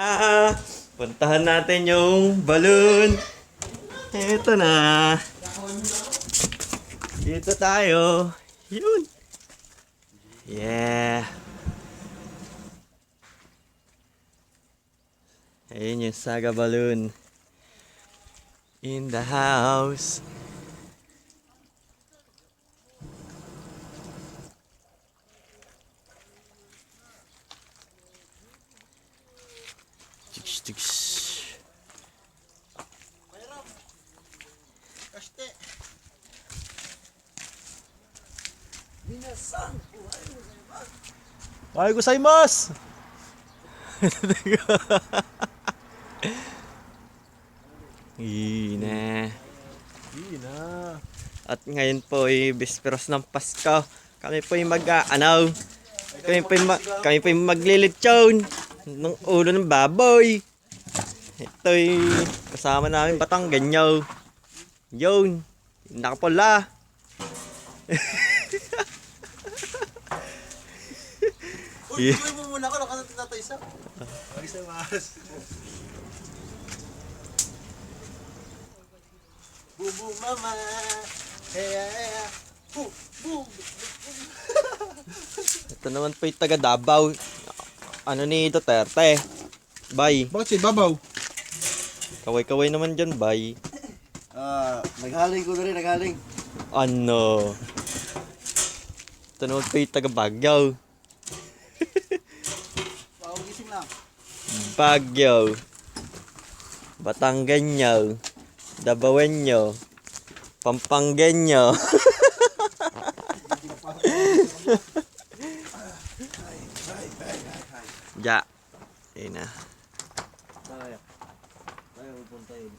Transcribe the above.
Ah, puntahan natin yung balloon. Ito na. Dito tayo. Yun. Yeah. Ayun yung saga balloon. In the house. Minasan. Ay, gozaimasu! Ina. Ina. At ngayon po ay bisperos ng Pasko. Kami po ay mag ano, kami po ay, ma- kami po ay maglilitsyon ng ulo ng baboy. Ito kasama namin batang ganyaw. Yun, nakapula. Uy, Yeah. yeah. mo muna ako. Nakanta tatay isa. Agis na maas. Boom, boom, mama. Hey, hey, hey. Boom, boom. Ito naman po yung taga Davao. Ano ni Duterte. Bye. Bakit si Babaw? Kaway-kaway naman dyan, bye. Ah, naghaling ko na rin, naghaling. Ano? Ito naman po yung taga Baguio. Pawagising lang. Baguio. Batanggenyo. Dabawenyo. Pampanggenyo. ja. Ayun na. Tayo. Tayo, pupunta yun.